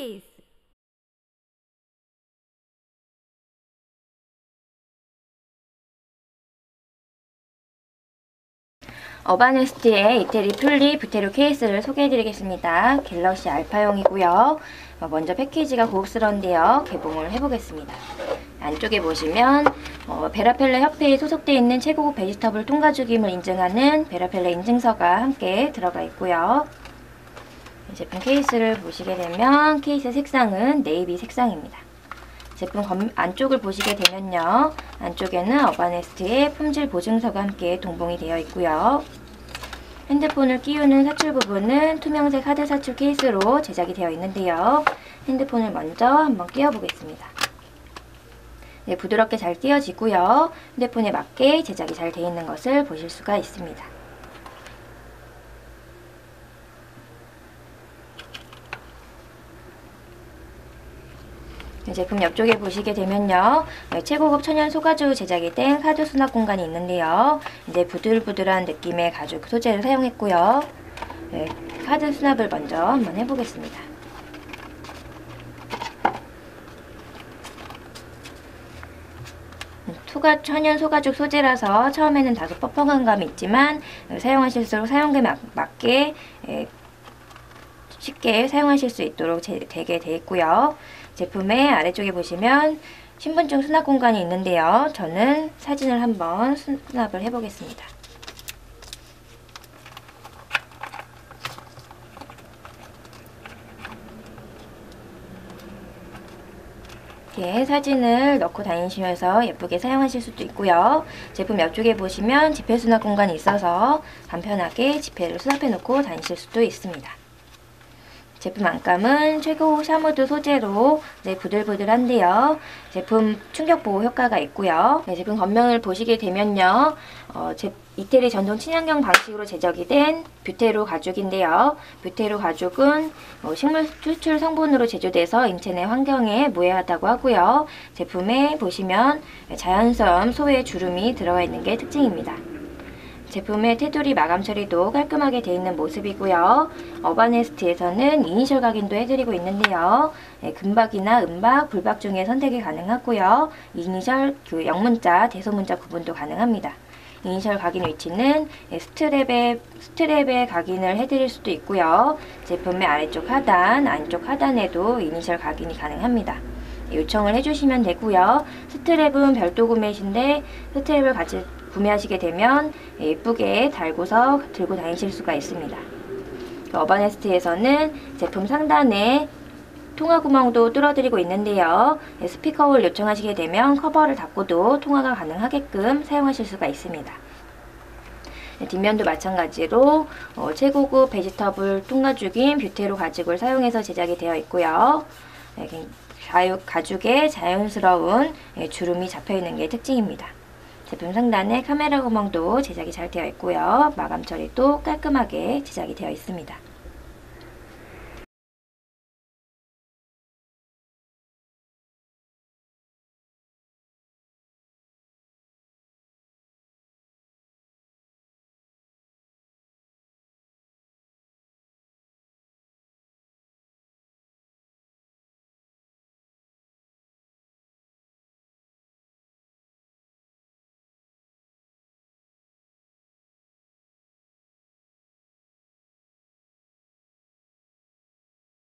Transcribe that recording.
케이스 어바네스트의 이태리 튤리 부테로 케이스를 소개해드리겠습니다. 갤럭시 알파용이고요. 어, 먼저 패키지가 고급스러운데요. 개봉을 해보겠습니다. 안쪽에 보시면 어, 베라펠레 협회에 소속되어 있는 최고급 베지터블 통과주김을 인증하는 베라펠레 인증서가 함께 들어가 있고요. 제품 케이스를 보시게 되면 케이스 색상은 네이비 색상입니다. 제품 검, 안쪽을 보시게 되면요. 안쪽에는 어바네스트의 품질 보증서가 함께 동봉이 되어 있고요. 핸드폰을 끼우는 사출 부분은 투명색 하드 사출 케이스로 제작이 되어 있는데요. 핸드폰을 먼저 한번 끼워 보겠습니다. 네, 부드럽게 잘 끼워지고요. 핸드폰에 맞게 제작이 잘 되어 있는 것을 보실 수가 있습니다. 제품 옆쪽에 보시게 되면요. 네, 최고급 천연 소가죽 제작이 된 카드 수납 공간이 있는데요. 이제 부들부들한 느낌의 가죽 소재를 사용했고요. 네, 카드 수납을 먼저 한번 해보겠습니다. 투가 천연 소가죽 소재라서 처음에는 다소 뻑뻑한 감이 있지만 사용하실수록 사용감에 맞게 쉽게 사용하실 수 있도록 되게 되어 있고요. 제품의 아래쪽에 보시면 신분증 수납 공간이 있는데요. 저는 사진을 한번 수납을 해보겠습니다. 이렇게 사진을 넣고 다니시면서 예쁘게 사용하실 수도 있고요. 제품 옆쪽에 보시면 지폐 수납 공간이 있어서 간편하게 지폐를 수납해 놓고 다니실 수도 있습니다. 제품 안감은 최고 샤무드 소재로 네, 부들부들한데요. 제품 충격 보호 효과가 있고요. 네, 제품 겉면을 보시게 되면요. 어, 제, 이태리 전통 친환경 방식으로 제작이 된 뷰테로 가죽인데요. 뷰테로 가죽은 어, 식물 추출 성분으로 제조돼서 인체 내 환경에 무해하다고 하고요. 제품에 보시면 자연스러운 소의 주름이 들어가 있는 게 특징입니다. 제품의 테두리 마감 처리도 깔끔하게 되어 있는 모습이고요. 어바네스트에서는 이니셜 각인도 해드리고 있는데요. 네, 금박이나 은박, 불박 중에 선택이 가능하고요. 이니셜 그 영문자, 대소문자 구분도 가능합니다. 이니셜 각인 위치는 스트랩에, 스트랩에 각인을 해드릴 수도 있고요. 제품의 아래쪽 하단, 안쪽 하단에도 이니셜 각인이 가능합니다. 요청을 해주시면 되고요. 스트랩은 별도 구매이신데 스트랩을 같이 구매하시게 되면 예쁘게 달고서 들고 다니실 수가 있습니다. 어바네스트에서는 제품 상단에 통화 구멍도 뚫어드리고 있는데요. 스피커홀 요청하시게 되면 커버를 닫고도 통화가 가능하게끔 사용하실 수가 있습니다. 뒷면도 마찬가지로 어, 최고급 베지터블 통과죽인 뷰테로 가죽을 사용해서 제작이 되어 있고요. 네, 가죽에 자연스러운 예, 주름이 잡혀있는 게 특징입니다. 제품 상단에 카메라 구멍도 제작이 잘 되어 있고요. 마감 처리도 깔끔하게 제작이 되어 있습니다.